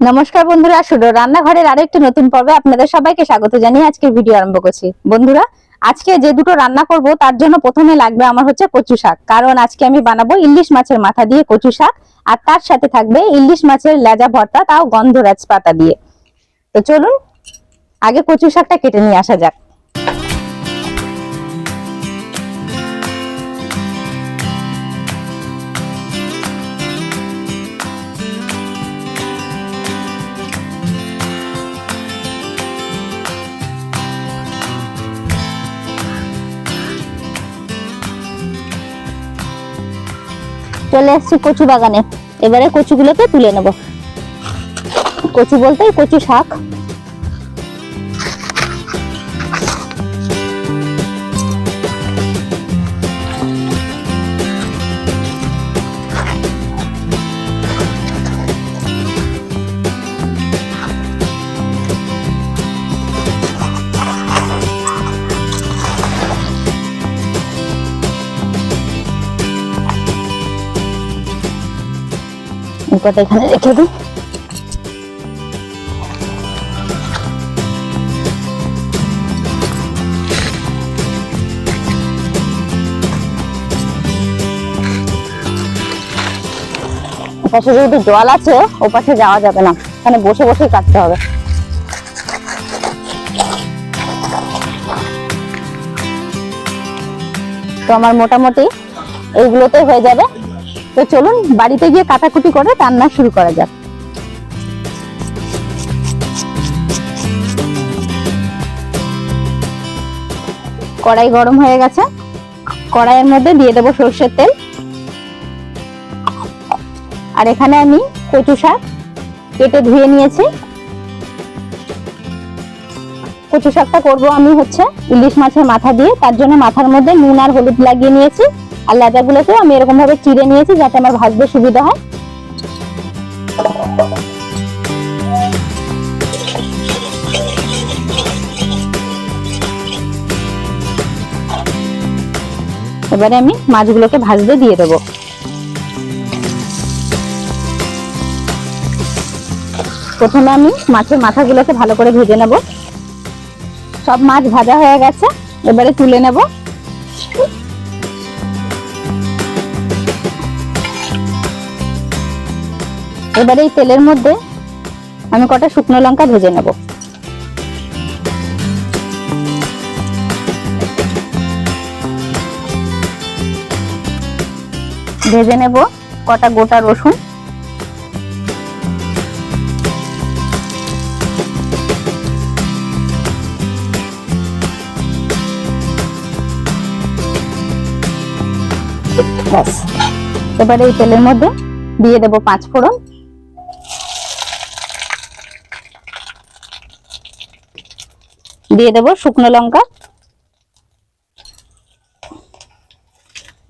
নমস্কার বন্ধুরা শুরু রান্নাঘরের আরও একটি নতুন পর্বে আপনাদের সবাইকে স্বাগত জানিয়ে আজকের ভিডিও আরম্ভ করছি। বন্ধুরা, আজকে যে দুটো রান্না করব, তার জন্য প্রথমে লাগবে আমার হচ্ছে কচু শাক। কারণ আজকে আমি বানাবো ইলিশ মাছের মাথা দিয়ে কচু শাক, আর তার সাথে থাকবে ইলিশ মাছের লেজা ভর্তা, তাও গন্ধরাজ পাতা দিয়ে। তো চলুন, আগে কচু শাকটা কেটে নিয়ে আসা যাক। চলে এসেছি কচু বাগানে। এবারে কচুগুলোকে তুলে নেব। কচু বলতে কচু শাক। এখানে রেখে দিই। পাশে যেহেতু জল আছে, ও পাশে যাওয়া যাবে না। এখানে বসে বসেই কাটতে হবে। তো আমার মোটামুটি এইগুলোতে হয়ে যাবে। তো চলুন বাড়িতে গিয়ে কাটাকুটি করে রান্না শুরু করা যাক। কড়াই গরম হয়ে গেছে। কড়াইয়ের মধ্যে দিয়ে দেবো সর্ষের তেল। আর এখানে আমি কচু শাক কেটে ধুয়ে নিয়েছি। কচু শাকটা করব আমি হচ্ছে ইলিশ মাছের মাথা দিয়ে। তার জন্য মাথার মধ্যে নুন আর হলুদ লাগিয়ে নিয়েছি। আর লেজাগুলোকেও আমি এরকম ভাবে চিড়ে নিয়েছি যাতে আমার ভাজতে সুবিধা হয়। এবারে আমি মাছগুলোকে ভাজতে দিয়ে দেবো। প্রথমে আমি মাছের মাথাগুলোকে ভালো করে ভেজে নেব। সব মাছ ভাজা হয়ে গেছে, এবারে তুলে নেব। এবারে এই তেলের মধ্যে আমি কটা শুকনো লঙ্কা ভেজে নেব। ভেজে নেব কটা গোটা রসুন। ব্যাস। এবারে এই তেলের মধ্যে দিয়ে দেব পাঁচ ফোড়ন। দিয়ে দেব শুকনো লঙ্কা।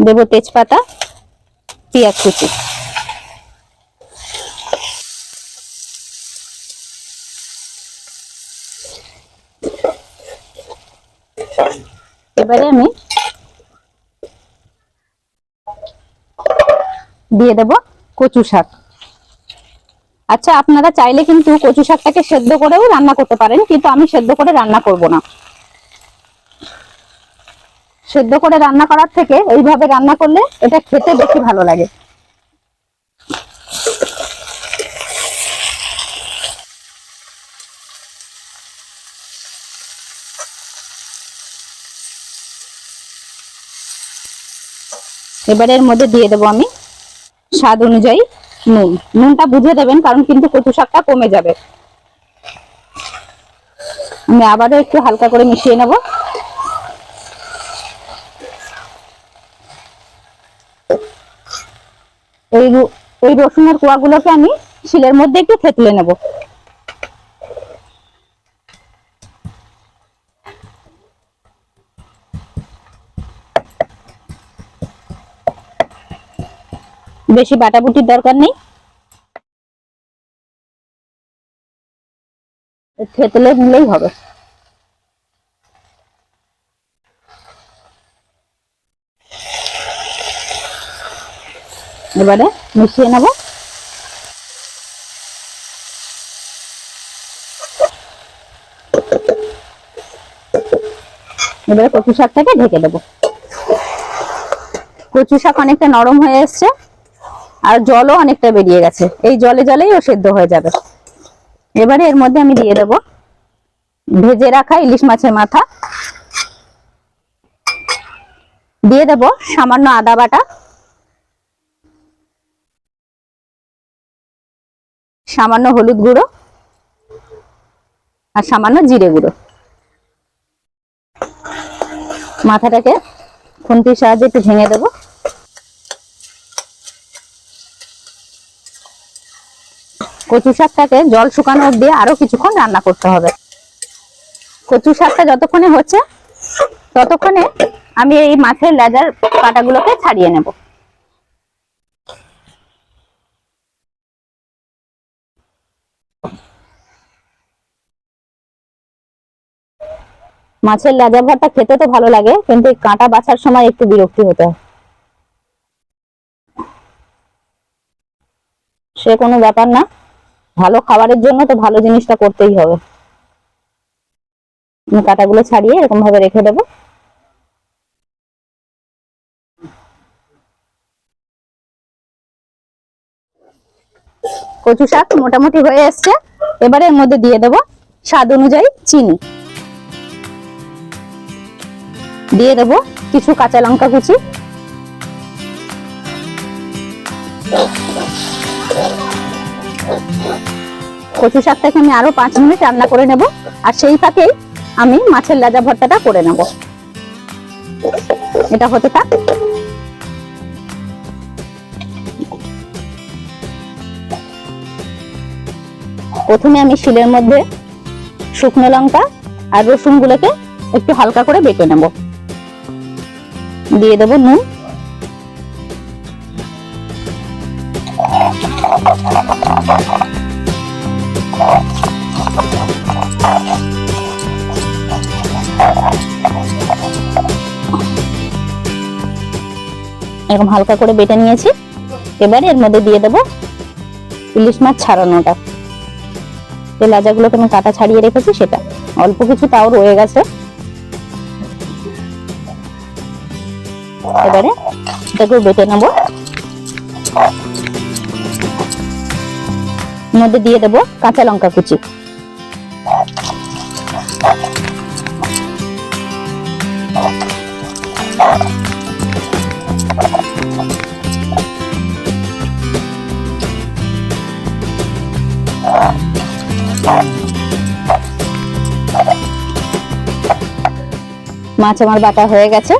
দেব তেজপাতা পেঁয়াজ কুচি। এবারে আমি দিয়ে দেব কচু শাক আচ্ছা আপনারা চাইলে কিন্তু কচু শাকটাকে সেদ্ধ করেও রান্না করতে পারেন, কিন্তু আমি সেদ্ধ করে রান্না করব না। সেদ্ধ করে রান্না করার থেকে এইভাবে রান্না করলে এটা খেতে বেশি ভালো লাগে। এবারে এর মধ্যে দিয়ে দেবো আমি স্বাদ অনুযায়ী। নুন। নুনটা বুঝে দেবেন, কারণ কিন্তু কচু শাকটা কমে যাবে। আমি আবারও একটু হালকা করে মিশিয়ে নেব। এই রসুনের কুয়াগুলোকে আমি শিলের মধ্যে একটু থেতলে নেব। বেশি বাটাবুটির দরকার নেই। থেতলে নিলেই হবে। এবারে মিশিয়ে নেব। এবারে কচু শাকটাকে ঢেকে দেবো। কচু শাক অনেকটা নরম হয়ে এসছে। আর জলও অনেকটা বেরিয়ে গেছে। এই জলে জলেই ও সেদ্ধ হয়ে যাবে। এবারে এর মধ্যে আমি দিয়ে দেব ভেজে রাখা ইলিশ মাছের মাথা। দিয়ে দেব সামান্য আদা বাটা। সামান্য হলুদ গুঁড়ো। আর সামান্য জিরে গুঁড়ো। মাথাটাকে খুন্তির সাহায্যে একটু ভেঙে দেবো। কচু শাকটাকে জল শুকানো অব্দি আরও কিছুক্ষণ রান্না করতে হবে। কচু শাকটা যতক্ষণে হচ্ছে, ততক্ষণে আমি এই মাছের লেজার কাটাগুলোকে ছাড়িয়ে নেব। মাছের লেজা ভর্তা খেতে তো ভালো লাগে, কিন্তু কাঁটা বাছার সময় একটু বিরক্তি হতে হয়। সে কোনো ব্যাপার না। ভালো খাবারের জন্য তো ভালো জিনিসটা করতেই হবে। কাঁটাগুলো ছাড়িয়ে এরকম ভাবে রেখে দেবো। কচু শাক মোটামুটি হয়ে এসছে। এবারে এর মধ্যে দিয়ে দেবো স্বাদ অনুযায়ী চিনি। দিয়ে দেবো কিছু কাঁচা লঙ্কা কুচি। কচু শাকটাকে আমি আরও পাঁচ মিনিট রান্না করে নেব? আর সেই ফাঁকেই আমি মাছের লাজা ভর্তাটা করে নেব। এটা হতে থাক। প্রথমে আমি শিলের মধ্যে শুকনো লঙ্কা আর রসুন গুলোকে একটু হালকা করে বেটে নেব। দিয়ে দেবো নুন। এরকম হালকা করে বেটে নিয়েছি। এবারে এর মধ্যে দিয়ে দেবো ইলিশ মাছ ছাড়ানোটা। যে লাজাগুলোকে আমি কাটা ছাড়িয়ে রেখেছি সেটা। অল্প কিছু তাও রয়ে গেছে। এবারে এটাকে বেটে নেব। মধ্যে দিয়ে দেবো কাঁচা লঙ্কা কুচি। মাছ আমার বাটা হয়ে গেছে।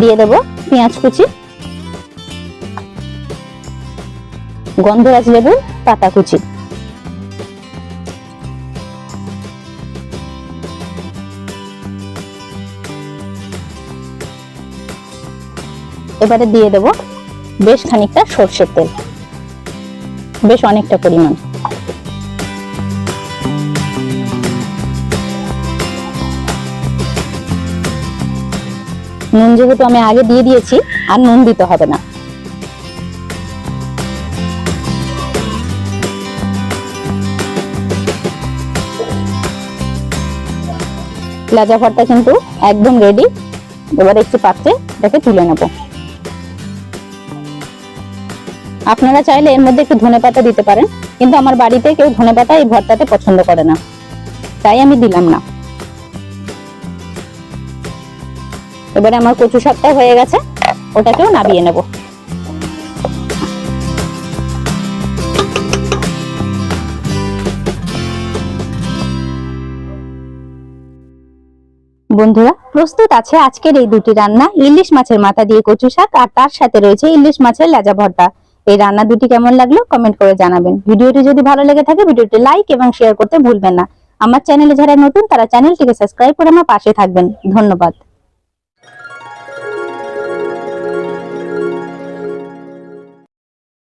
দিয়ে দেব পেঁয়াজ কুচি, গন্ধরাজ লেবু, পাতা কুচি। এবারে দিয়ে দেব বেশ খানিকটা সর্ষের তেল, বেশ অনেকটা পরিমাণ। নুন যেহেতু আমি আগে দিয়ে দিয়েছি, আর নুন দিতে হবে না। লাজা ভর্তা কিন্তু একদম রেডি এবার একটু পাত্রে এটাকে তুলে নেব। আপনারা চাইলে এর মধ্যে একটু ধনে পাতা দিতে পারেন, কিন্তু আমার বাড়িতে কেউ ধনে পাতা এই ভর্তাতে পছন্দ করে না। তাই আমি দিলাম না। এবারে আমার কচু শাকটা হয়ে গেছে, ওটাকেও নাবিয়ে নেব। বন্ধুরা, প্রস্তুত আছে আজকের এই দুটি রান্না, ইলিশ মাছের মাথা দিয়ে কচু শাক, আর তার সাথে রয়েছে ইলিশ মাছের লেজা ভর্তা। এই রান্না দুটি কেমন লাগল কমেন্ট করে জানাবেন। ভিডিওটি যদি ভালো লেগে থাকে, ভিডিওটি লাইক এবং শেয়ার করতে ভুলবেন না। আমার চ্যানেলে যারা নতুন, তারা চ্যানেলটিকে সাবস্ক্রাইব করে আমার পাশে থাকবেন। ধন্যবাদ।